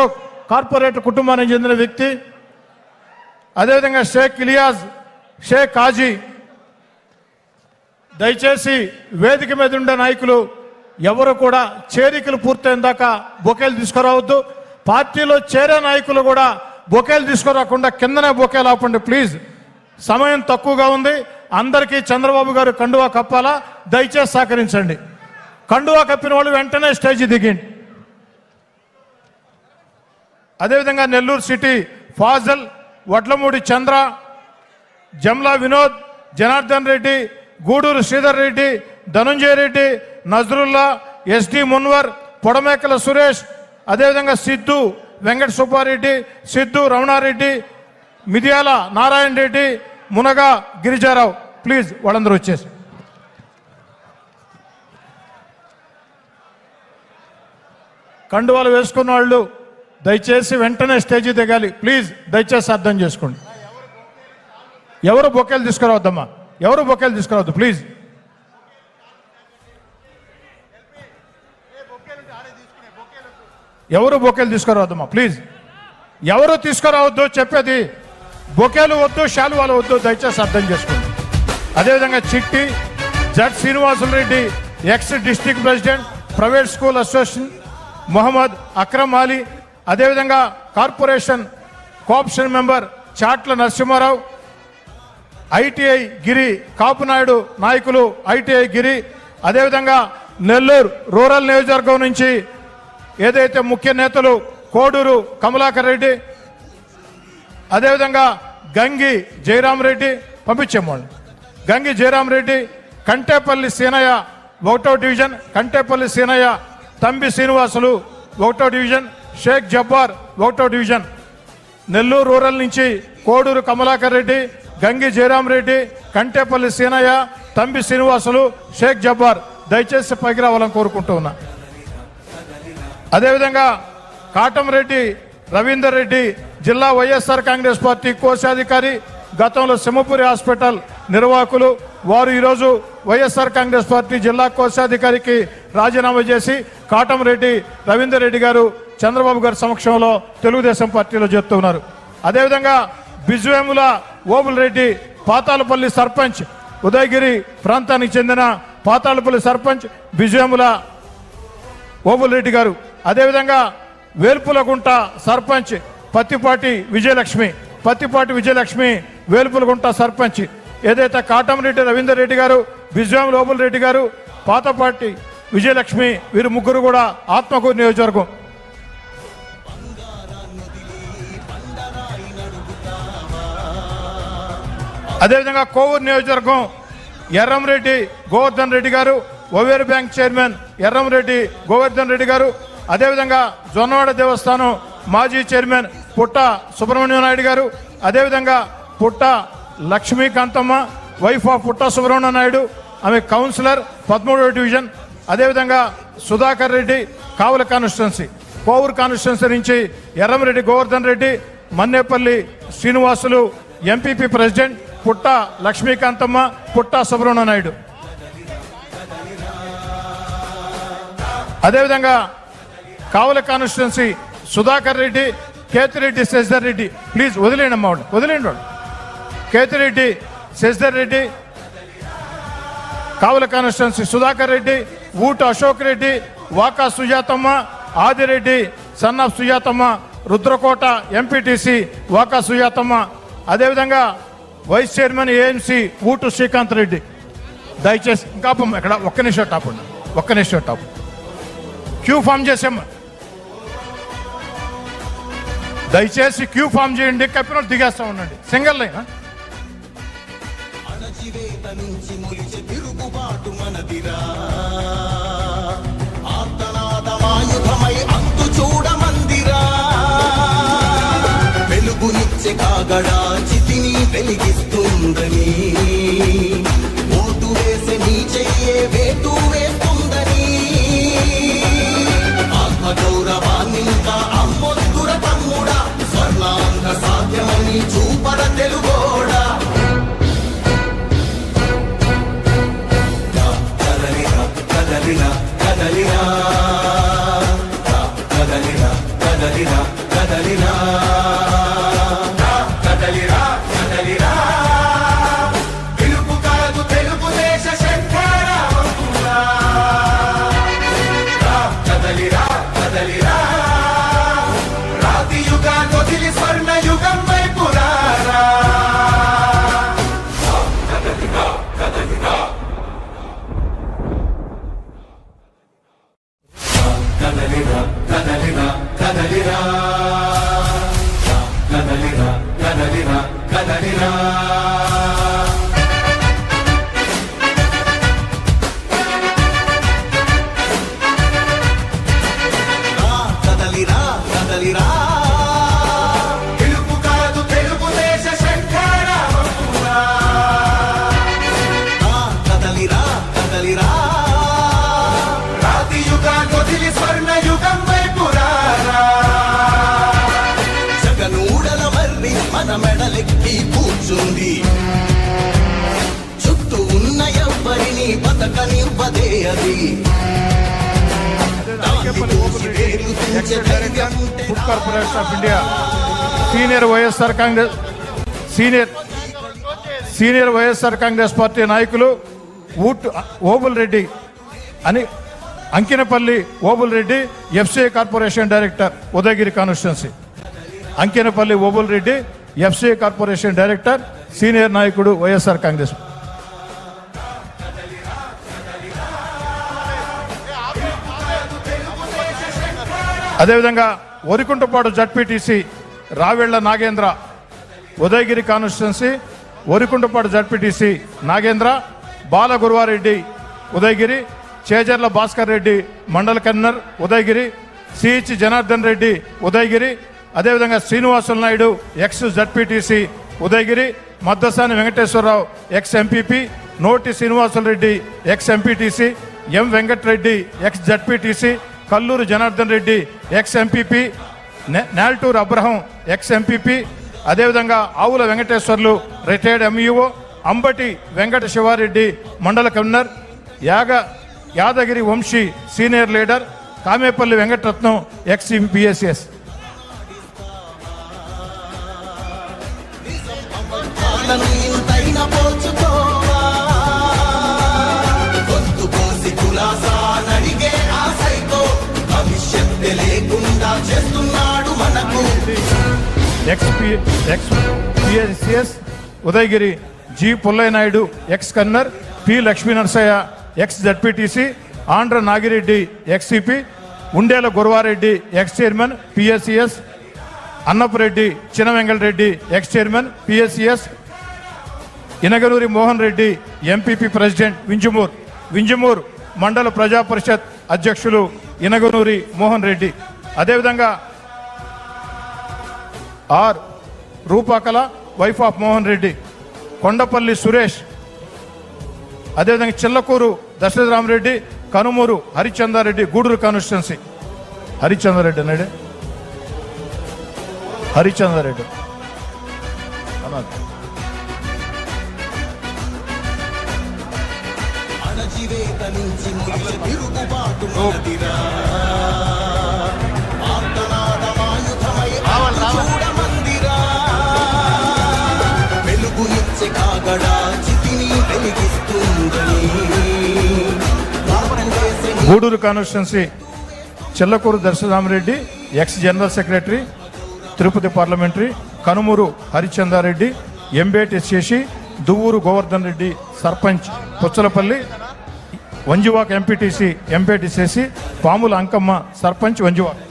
Corporate కుటుంబానికి చెందిన వ్యక్తి అదేవిధంగా షేక్ ఇలియాజ్ షేక్ కాజీ. దయచేసి వేదిక మీద ఉండే నాయకులు ఎవరు కూడా చేరికలు పూర్తయిన దాకా బొకేలు తీసుకురావద్దు. పార్టీలో చేరే నాయకులు కూడా బొకేలు తీసుకురాకుండా కిందనే బొకేలు ఆపండి ప్లీజ్. సమయం తక్కువగా ఉంది. అందరికీ చంద్రబాబు గారు కండువా కప్పాలా? దయచేసి సహకరించండి. కండువా కప్పిన వాళ్ళు వెంటనే స్టేజ్ దిగండి. అదేవిధంగా నెల్లూరు సిటీ ఫాజల్ వడ్లమూడి చంద్ర జమ్లా వినోద్ జనార్దన్ రెడ్డి గూడూరు శ్రీధర్ రెడ్డి ధనుంజయ రెడ్డి నజరుల్లా ఎస్డి మున్వర్ పొడమేకల సురేష్ అదేవిధంగా సిద్ధు వెంకట సుబ్బారెడ్డి సిద్ధు రమణారెడ్డి మిదియాల నారాయణ రెడ్డి మునగా గిరిజారావు. ప్లీజ్ వాళ్ళందరూ వచ్చేసి. కండువాలు వేసుకున్న వాళ్ళు దయచేసి వెంటనే స్టేజీ దిగాలి. ప్లీజ్ దయచేసి అర్థం చేసుకోండి. ఎవరు బొకేలు తీసుకురావద్దమ్మా? ఎవరు బొకేలు తీసుకురావద్దు ప్లీజ్. ఎవరు బొకేలు తీసుకురావద్దమ్మా ప్లీజ్. ఎవరు తీసుకురావద్దు చెప్పేది బొకేలు వద్దు శాలువాలు వద్దు దయచేసి అర్థం చేసుకోండి. అదేవిధంగా Chitti Z Srinivasulu Reddy ex district president private school association Mohammed Akram Ali అదేవిధంగా corporation cooption member Chatla Narasimharao ITI Giri Kapunaidu నాయకులు ఐటీఐ గిరి అదేవిధంగా నెల్లూరు రూరల్ నియోజకవర్గం నుంచి ఏదైతే ముఖ్య నేతలు కోడూరు కమలాకర్ రెడ్డి అదేవిధంగా గంగి జయరాం రెడ్డి పంపించేమోళ్ళు గంగి జయరాం రెడ్డి కంటేపల్లి సీనయ్య ఒకటో డివిజన్ కంటేపల్లి సీనయ్య తంబి శ్రీనివాసులు ఒకటో డివిజన్ షేక్ జబ్బార్ ఒకటో డివిజన్. నెల్లూరు రూరల్ నుంచి కోడూరు కమలాకర్ రెడ్డి గంగి జయరాం రెడ్డి కంటేపల్లి సీనయ్య తంబి శ్రీనివాసులు షేక్ జబ్బార్ దయచేసి పైకి రావాలని కోరుకుంటూ ఉన్నా. అదేవిధంగా కాటంరెడ్డి రవీందర్ రెడ్డి జిల్లా వైఎస్ఆర్ కాంగ్రెస్ పార్టీ కోశాధికారి గతంలో సింహపురి హాస్పిటల్ నిర్వాహకులు వారు ఈరోజు వైఎస్ఆర్ కాంగ్రెస్ పార్టీ జిల్లా కోశాధికారికి రాజీనామా చేసి కాటంరెడ్డి రవీందర్ రెడ్డి గారు చంద్రబాబు గారి సమక్షంలో తెలుగుదేశం పార్టీలో చేస్తున్నారు అదేవిధంగా బిజువేముల ఓబుల్ రెడ్డి పాతాలపల్లి సర్పంచ్ ఉదయగిరి ప్రాంతానికి చెందిన పాతాళపల్లి సర్పంచ్ బిజువేముల ఓబుల్ రెడ్డి గారు. అదేవిధంగా వేల్పులగుంట సర్పంచ్ పత్తిపాటి విజయలక్ష్మి పత్తిపాటి విజయలక్ష్మి వేల్పులగుంట సర్పంచ్. ఏదైతే కాటంరెడ్డి రవీందర్ రెడ్డి గారు బిజ్వాం లోబుల్ రెడ్డి గారు పాతపాటి విజయలక్ష్మి వీరు ముగ్గురు కూడా ఆత్మకూరు నియోజకవర్గం అదేవిధంగా కోవూరు నియోజకవర్గం ఎర్రంరెడ్డి గోవర్ధన్ రెడ్డి గారు ఓవేరు బ్యాంక్ చైర్మన్ ఎర్రంరెడ్డి గోవర్ధన్ రెడ్డి గారు అదేవిధంగా జొన్నవాడ దేవస్థానం మాజీ చైర్మన్ పుట్ట సుబ్రహ్మణ్యం నాయుడు గారు అదేవిధంగా పుట్ట లక్ష్మీకాంతమ్మ వైఫ్ ఆఫ్ పుట్ట సుబ్రహ్మణ్య నాయుడు ఆమె కౌన్సిలర్ పదమూడవ డివిజన్ అదేవిధంగా సుధాకర్ రెడ్డి కావుల కాన్స్టిట్యున్సీ కోవూరు కాన్స్టిట్యున్సీ నుంచి ఎర్రంరెడ్డి గోవర్ధన్ రెడ్డి మన్నేపల్లి శ్రీనివాసులు ఎంపీపీ ప్రెసిడెంట్ పుట్ట లక్ష్మీకాంతమ్మ పుట్ట సుబ్రహ్మణ్య నాయుడు. అదేవిధంగా కావుల కాన్స్టిట్యున్సీ సుధాకర్ రెడ్డి కేతిరెడ్డి శశిధర్ రెడ్డి. ప్లీజ్ వదిలేండి అమ్మ వాళ్ళు వదిలేండి వాళ్ళు Kethireddy Sasidhar Reddy Kavali constituency Sudhakar Reddy Oota Ashok Reddy Vaka Sujathamma Adireddy son of Sujathamma Rudrakota MPTC Vaka Sujathamma. అదేవిధంగా vice chairman AMC Ootu Srikanth Reddy. దయచేసి ఇంకా ఇక్కడ ఒక్క నిమిషం టాప్ ఉండి ఒక్క నిమిషం టాప్ క్యూ ఫామ్ చేసామ్మా. దయచేసి క్యూ ఫామ్ చేయండి కప్పిన దిగేస్తా ఉండండి. Single line? అంతు చూడమందిరా వెలుగునిచ్చే కాగడా చితిని వెలిగిస్తుందని. ఓటు వేసే నీ చెయ్యే వేటు వేస్తే వదిలి స్వర్ణ యుగం వైపు రారా. కదలిరా కదలిరా కదలిరా కదలిరా కదలిరా కదలిరా కదలిరా. కూర్చుంది. చుట్టూ ఉన్న ఎవ్వరిని బతకనివ్వదే అది. Food corporation of India senior YSR Congress senior senior YSR Congress party నాయకులు ఊట్ ఓబుల్ రెడ్డి అని Ankinapalli Obul Reddy FCI corporation director Udayagiri constituency. Ankinapalli Obul Reddy FCI corporation director senior నాయకుడు వైఎస్ఆర్ కాంగ్రెస్ అదేవిధంగా Varikuntapadu ZPTC Ravella Nagendra Udayagiri constituency Varikuntapadu ZPTC Nagendra Bala Guruvareddy Udayagiri Chejarla Bhaskar Reddy mandal convener Udayagiri CH Janardhan Reddy Udayagiri అదేవిధంగా Srinivasulu Naidu ex ZPTC Udayagiri Maddasani Venkateswararao ex MPP Noti Srinivasulu Reddy ex MPTC M Venkatareddy ex ZPTC Kallur Janardhan Reddy ex MPP Nalturu Abraham ex MPP అదేవిధంగా Avula Venkateswarlu retired MEO Ambati Venkata Sivareddy mandal convener Yaga Yadagiri Vamsi senior leader Kamepalli Venkataratnam ex BSS. XP ex PSCS Udayagiri G Pullaiah Naidu ex కన్నర్ P Lakshmi Narasaiah ex ZPTC Andhra Nagireddy ఎక్స్సిపి Undela Guravareddy ex chairman PSCS Annapureddy China Venkatareddy ex chairman PSCS Inaganuri Mohan Reddy MPP president Vinjamur Vinjamur Mandal Praja Parishad అధ్యక్షులు ఇనగనూరి మోహన్ రెడ్డి. అదేవిధంగా R Rupakala wife of Mohan Reddy Kondapalli Suresh అదేవిధంగా Chillakur Dasaratharamareddy Kanumuru Harichandareddy Gudur constituency. Harichandareddy అన్నాడు? హరిచందారెడ్డి. అన్నాడు అణచివేత నుంచి Gudur constituency Chellakur Darsaramareddy ex general secretary Tirupati parliamentary Kanumuru Harichandareddy Embeti Seshi Duvvur Govardhan Reddy sarpanch Puchalapalli Vanjuvak MPTC Empeti Seshi Pamula Ankamma sarpanch వంజువాక్.